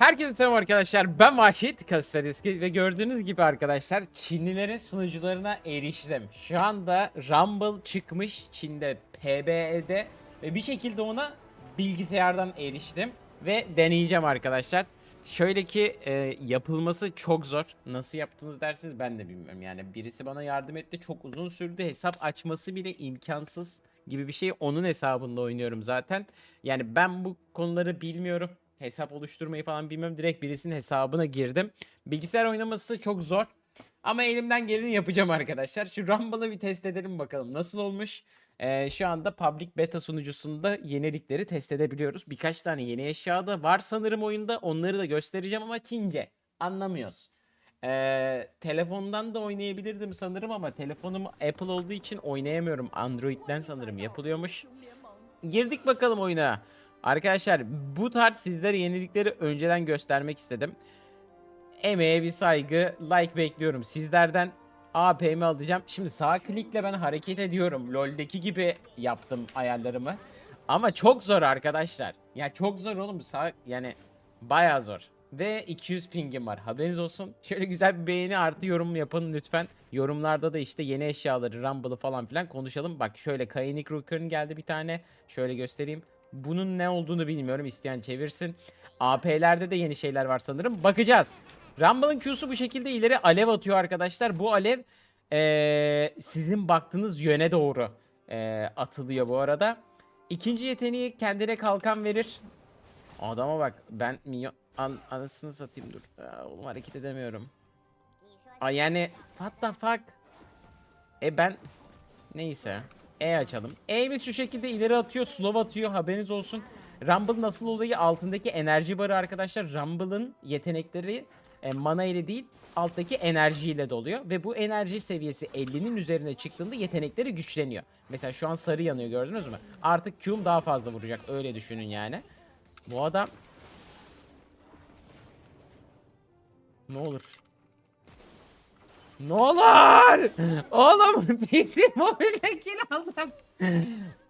Herkese selam arkadaşlar. Ben Vahit Kasadiski ve gördüğünüz gibi arkadaşlar Çinlilerin sunucularına eriştim. Şu anda Rumble çıkmış Çin'de PBE'de ve bir şekilde ona bilgisayardan eriştim ve deneyeceğim arkadaşlar. Şöyle ki e, yapılması çok zor. Nasıl yaptınız dersiniz ben de bilmiyorum. Yani birisi bana yardım etti. Çok uzun sürdü. Hesap açması bile imkansız gibi bir şey. Onun hesabında oynuyorum zaten. Yani ben bu konuları bilmiyorum. Hesap oluşturmayı falan bilmiyorum. Direkt birisinin hesabına girdim. Bilgisayar oynaması çok zor. Ama elimden geleni yapacağım arkadaşlar. Şu Rumble'ı bir test edelim bakalım nasıl olmuş. Ee, şu anda public beta sunucusunda yenilikleri test edebiliyoruz. Birkaç tane yeni eşya da var sanırım oyunda. Onları da göstereceğim ama Çince. Anlamıyoruz. Ee, telefondan da oynayabilirdim sanırım ama telefonum Apple olduğu için oynayamıyorum. Android'den sanırım yapılıyormuş. Girdik bakalım oyuna. Arkadaşlar bu tarz sizlere yenilikleri önceden göstermek istedim. Emeğe bir saygı, like bekliyorum sizlerden. APM alacağım. Şimdi sağ klikle ben hareket ediyorum. LoL'deki gibi yaptım ayarlarımı. Ama çok zor arkadaşlar. Ya çok zor oğlum. Sağ yani bayağı zor. Ve 200 pingim var. Haberiniz olsun. Şöyle güzel bir beğeni artı yorum yapın lütfen. Yorumlarda da işte yeni eşyaları, Rumble'ı falan filan konuşalım. Bak şöyle Kayanik Rooker'ın geldi bir tane. Şöyle göstereyim. Bunun ne olduğunu bilmiyorum. İsteyen çevirsin. AP'lerde de yeni şeyler var sanırım. Bakacağız. Rumble'ın Q'su bu şekilde ileri alev atıyor arkadaşlar. Bu alev eee, sizin baktığınız yöne doğru eee, atılıyor bu arada. İkinci yeteneği kendine kalkan verir. Adama bak ben minyon an, anasını satayım dur. Aa, oğlum hareket edemiyorum. Aa, yani what the fuck? E ben neyse. E açalım. E'miz şu şekilde ileri atıyor, slow atıyor. Haberiniz olsun. Rumble nasıl olayı altındaki enerji barı arkadaşlar. Rumble'ın yetenekleri e, mana ile değil alttaki enerjiyle doluyor. Ve bu enerji seviyesi 50'nin üzerine çıktığında yetenekleri güçleniyor. Mesela şu an sarı yanıyor gördünüz mü? Artık Q'm daha fazla vuracak. Öyle düşünün yani. Bu adam... Ne olur. Ne olur! Oğlum bizim mobilde kill aldım.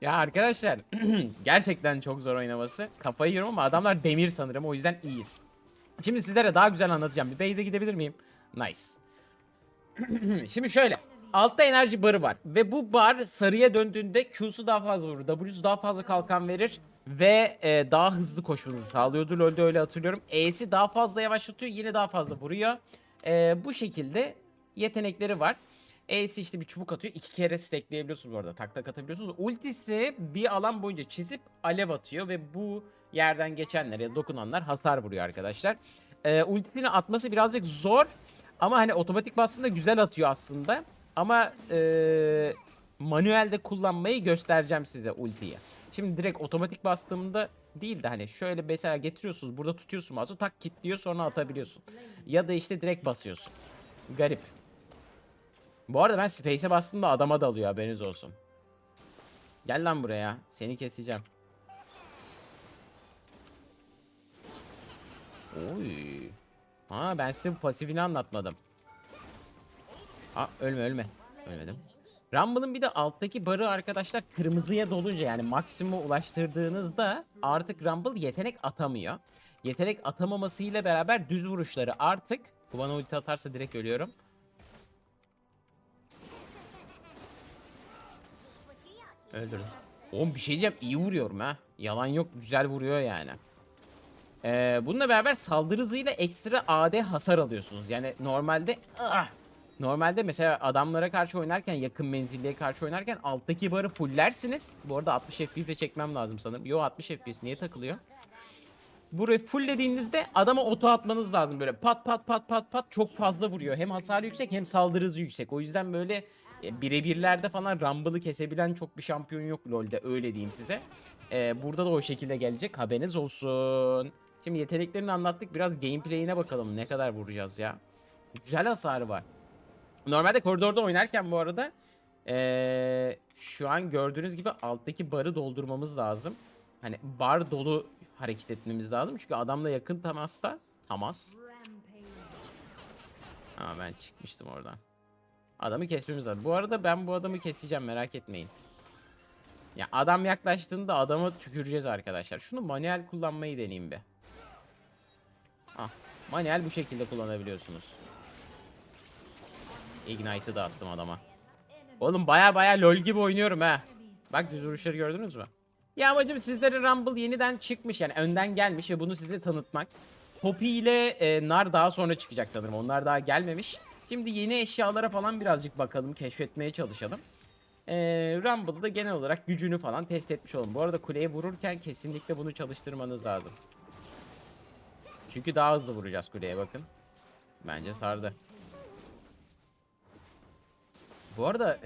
ya arkadaşlar gerçekten çok zor oynaması. Kafayı yiyorum ama adamlar demir sanırım o yüzden iyiyiz. Şimdi sizlere daha güzel anlatacağım. Bir base'e gidebilir miyim? Nice. Şimdi şöyle. Altta enerji barı var. Ve bu bar sarıya döndüğünde Q'su daha fazla vurur. W'su daha fazla kalkan verir. Ve e, daha hızlı koşmanızı sağlıyordu. LoL'de öyle hatırlıyorum. E'si daha fazla yavaşlatıyor. Yine daha fazla vuruyor. E, bu şekilde yetenekleri var. E'si işte bir çubuk atıyor. iki kere stackleyebiliyorsunuz bu arada. Tak tak atabiliyorsunuz. Ultisi bir alan boyunca çizip alev atıyor. Ve bu yerden geçenler ya da dokunanlar hasar vuruyor arkadaşlar. E, ultisini atması birazcık zor. Ama hani otomatik bastığında güzel atıyor aslında. Ama e, manuelde kullanmayı göstereceğim size ultiyi. Şimdi direkt otomatik bastığımda değil de hani şöyle mesela getiriyorsunuz burada tutuyorsun mouse'u tak kilitliyor sonra atabiliyorsun. Ya da işte direkt basıyorsun. Garip. Bu arada ben space'e bastığımda adama dalıyor haberiniz olsun. Gel lan buraya. Seni keseceğim. Oy. Ha ben size bu pasifini anlatmadım. Aa ölme ölme. Ölmedim. Rumble'ın bir de alttaki barı arkadaşlar kırmızıya dolunca yani maksimuma ulaştırdığınızda artık Rumble yetenek atamıyor. Yetenek atamamasıyla beraber düz vuruşları artık bu bana ulti atarsa direkt ölüyorum. Öldürdüm. Oğlum bir şey diyeceğim iyi vuruyorum ha. Yalan yok güzel vuruyor yani. Ee, bununla beraber saldırı hızıyla ekstra AD hasar alıyorsunuz. Yani normalde ah, normalde mesela adamlara karşı oynarken yakın menzilliye karşı oynarken alttaki barı fulllersiniz. Bu arada 60 FPS'e çekmem lazım sanırım. Yo 60 FPS niye takılıyor? Burayı fulllediğinizde adama oto atmanız lazım böyle pat pat pat pat pat çok fazla vuruyor. Hem hasarı yüksek hem saldırı hızı yüksek. O yüzden böyle birebirlerde falan Rumble'ı kesebilen çok bir şampiyon yok LoL'de öyle diyeyim size. Ee, burada da o şekilde gelecek haberiniz olsun. Şimdi yeteneklerini anlattık biraz gameplay'ine bakalım ne kadar vuracağız ya. Güzel hasarı var. Normalde koridorda oynarken bu arada ee, şu an gördüğünüz gibi alttaki barı doldurmamız lazım. Hani bar dolu hareket etmemiz lazım. Çünkü adamla yakın temasta temas. Ama ben çıkmıştım oradan. Adamı kesmemiz lazım. Bu arada ben bu adamı keseceğim merak etmeyin. Ya adam yaklaştığında adamı tüküreceğiz arkadaşlar. Şunu manuel kullanmayı deneyeyim bir. Manuel bu şekilde kullanabiliyorsunuz. Ignite'ı da attım adama. Oğlum baya baya lol gibi oynuyorum ha. Bak düz vuruşları gördünüz mü? Ya amacım sizlere Rumble yeniden çıkmış yani önden gelmiş ve bunu size tanıtmak. Poppy ile e, Nar daha sonra çıkacak sanırım. Onlar daha gelmemiş. Şimdi yeni eşyalara falan birazcık bakalım, keşfetmeye çalışalım. E, Rumble'da genel olarak gücünü falan test etmiş olalım. Bu arada kuleye vururken kesinlikle bunu çalıştırmanız lazım. Çünkü daha hızlı vuracağız kuleye bakın. Bence sardı. Bu arada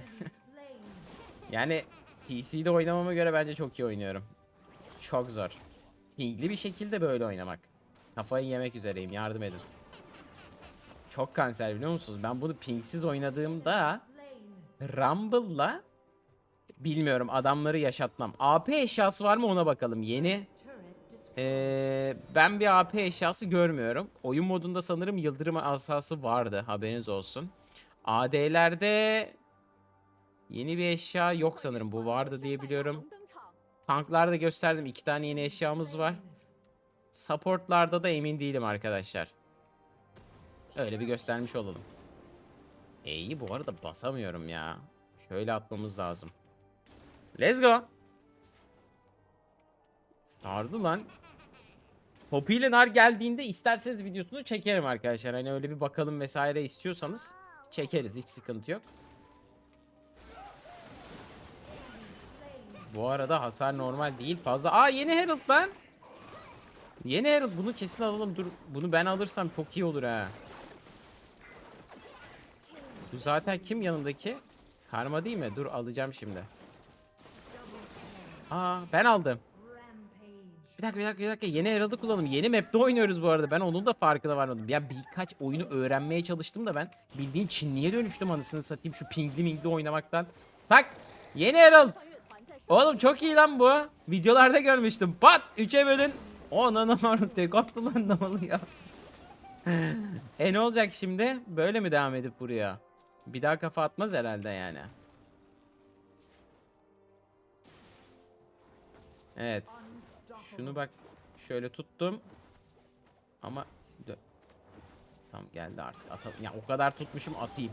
yani PC'de oynamama göre bence çok iyi oynuyorum. Çok zor. Pingli bir şekilde böyle oynamak. Kafayı yemek üzereyim yardım edin. Çok kanser biliyor musunuz? Ben bunu pingsiz oynadığımda Rumble'la bilmiyorum adamları yaşatmam. AP eşyası var mı ona bakalım. Yeni ee, ben bir AP eşyası görmüyorum. Oyun modunda sanırım yıldırım asası vardı. Haberiniz olsun. AD'lerde yeni bir eşya yok sanırım. Bu vardı diye biliyorum. Tanklarda gösterdim. iki tane yeni eşyamız var. Supportlarda da emin değilim arkadaşlar. Öyle bir göstermiş olalım. E'yi bu arada basamıyorum ya. Şöyle atmamız lazım. Let's go. Sardı lan. Poppy ile Nar geldiğinde isterseniz videosunu çekerim arkadaşlar. Hani öyle bir bakalım vesaire istiyorsanız çekeriz. Hiç sıkıntı yok. Bu arada hasar normal değil. Fazla. Aa yeni Herald lan. Yeni Herald bunu kesin alalım. Dur bunu ben alırsam çok iyi olur ha. Bu zaten kim yanındaki? Karma değil mi? Dur alacağım şimdi. Aa ben aldım. Bir dakika bir dakika bir dakika yeni Herald'ı kullanalım. Yeni map'te oynuyoruz bu arada. Ben onun da farkına varmadım. Ya birkaç oyunu öğrenmeye çalıştım da ben bildiğin Çinliye dönüştüm anasını satayım şu pingli mingli oynamaktan. Tak yeni Herald. Oğlum çok iyi lan bu. Videolarda görmüştüm. Pat 3'e bölün. O nanamar tek attı lan ne oluyor? e ne olacak şimdi? Böyle mi devam edip buraya? Bir daha kafa atmaz herhalde yani. Evet. Şunu bak şöyle tuttum. Ama Tamam geldi artık atalım. Ya o kadar tutmuşum atayım.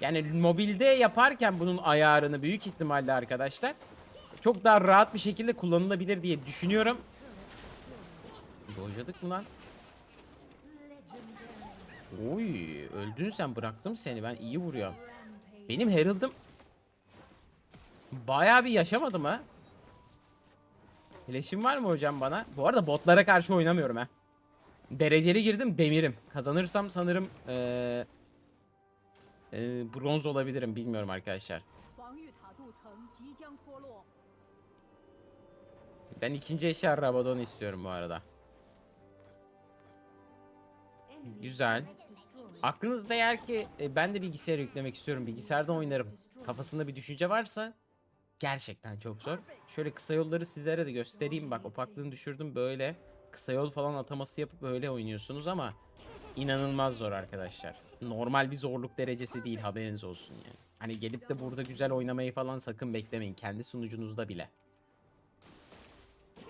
Yani mobilde yaparken bunun ayarını büyük ihtimalle arkadaşlar çok daha rahat bir şekilde kullanılabilir diye düşünüyorum. Bojadık mı lan? Oy öldün sen bıraktım seni ben iyi vuruyorum. Benim Herald'ım baya bir yaşamadım ha. Leşim var mı hocam bana? Bu arada botlara karşı oynamıyorum ha. Dereceli girdim demirim. Kazanırsam sanırım ee, ee, bronz olabilirim bilmiyorum arkadaşlar. Ben ikinci eşya Rabadon istiyorum bu arada. Güzel. Aklınızda eğer ki e, ben de bilgisayar yüklemek istiyorum. Bilgisayardan oynarım. Kafasında bir düşünce varsa gerçekten çok zor. Şöyle kısa yolları sizlere de göstereyim. Bak opaklığını düşürdüm böyle. Kısa yol falan ataması yapıp böyle oynuyorsunuz ama inanılmaz zor arkadaşlar. Normal bir zorluk derecesi değil haberiniz olsun yani. Hani gelip de burada güzel oynamayı falan sakın beklemeyin. Kendi sunucunuzda bile.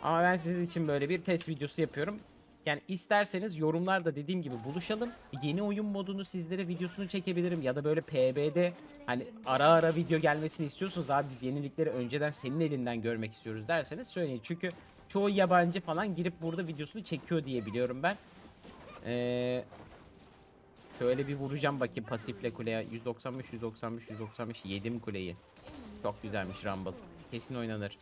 Ama ben sizin için böyle bir test videosu yapıyorum. Yani isterseniz yorumlarda dediğim gibi buluşalım. Yeni oyun modunu sizlere videosunu çekebilirim ya da böyle PB'de hani ara ara video gelmesini istiyorsunuz abi biz yenilikleri önceden senin elinden görmek istiyoruz derseniz söyleyin. Çünkü çoğu yabancı falan girip burada videosunu çekiyor diye biliyorum ben. Ee, şöyle bir vuracağım bakayım pasifle kuleye. 195 195 195 yedim kuleyi. Çok güzelmiş Rumble. Kesin oynanır.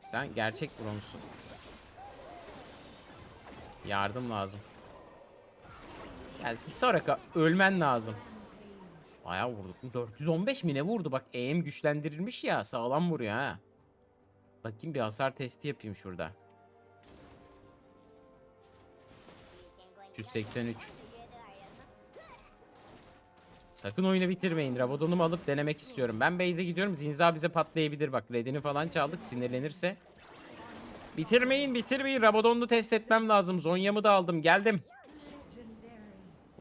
Sen gerçek bronzsun. Yardım lazım. Gelsin Soraka ölmen lazım. Bayağı vurduk. 415 mi ne vurdu? Bak EM güçlendirilmiş ya. Sağlam vuruyor ha. Bakayım bir hasar testi yapayım şurada. 383. Sakın oyunu bitirmeyin. Rabadon'umu alıp denemek istiyorum. Ben base'e gidiyorum. Zinza bize patlayabilir. Bak redini falan çaldık. Sinirlenirse. Bitirmeyin bitirmeyin. Rabadon'u test etmem lazım. Zonya'mı da aldım. Geldim.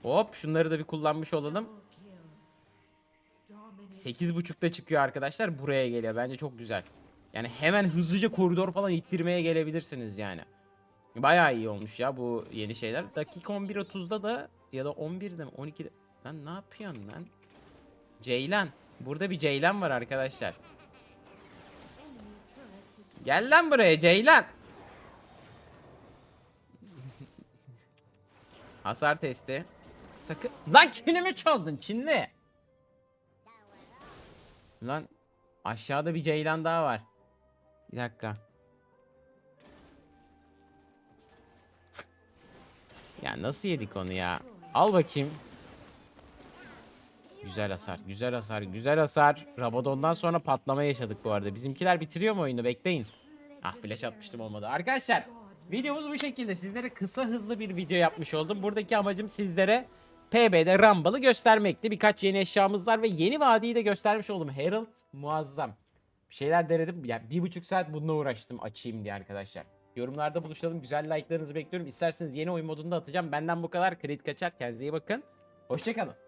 Hop şunları da bir kullanmış olalım. 8.5'da çıkıyor arkadaşlar. Buraya geliyor. Bence çok güzel. Yani hemen hızlıca koridor falan ittirmeye gelebilirsiniz yani. Bayağı iyi olmuş ya bu yeni şeyler. Dakika 11.30'da da ya da 11'de mi 12'de. Lan ne yapıyorsun lan? Ceylan. Burada bir Ceylan var arkadaşlar. Gel lan buraya Ceylan. Hasar testi. Sakın. Lan kilimi çaldın Çinli. Lan aşağıda bir Ceylan daha var. Bir dakika. Ya nasıl yedik onu ya? Al bakayım. Güzel hasar, güzel hasar, güzel hasar. Rabadon'dan sonra patlama yaşadık bu arada. Bizimkiler bitiriyor mu oyunu? Bekleyin. Ah flash atmıştım olmadı. Arkadaşlar videomuz bu şekilde. Sizlere kısa hızlı bir video yapmış oldum. Buradaki amacım sizlere PB'de Rumble'ı göstermekti. Birkaç yeni eşyamız var ve yeni vadiyi de göstermiş oldum. Herald muazzam. Bir şeyler denedim. Yani bir buçuk saat bununla uğraştım açayım diye arkadaşlar. Yorumlarda buluşalım. Güzel like'larınızı bekliyorum. İsterseniz yeni oyun modunda atacağım. Benden bu kadar. Kredi kaçar. Kendinize iyi bakın. Hoşçakalın.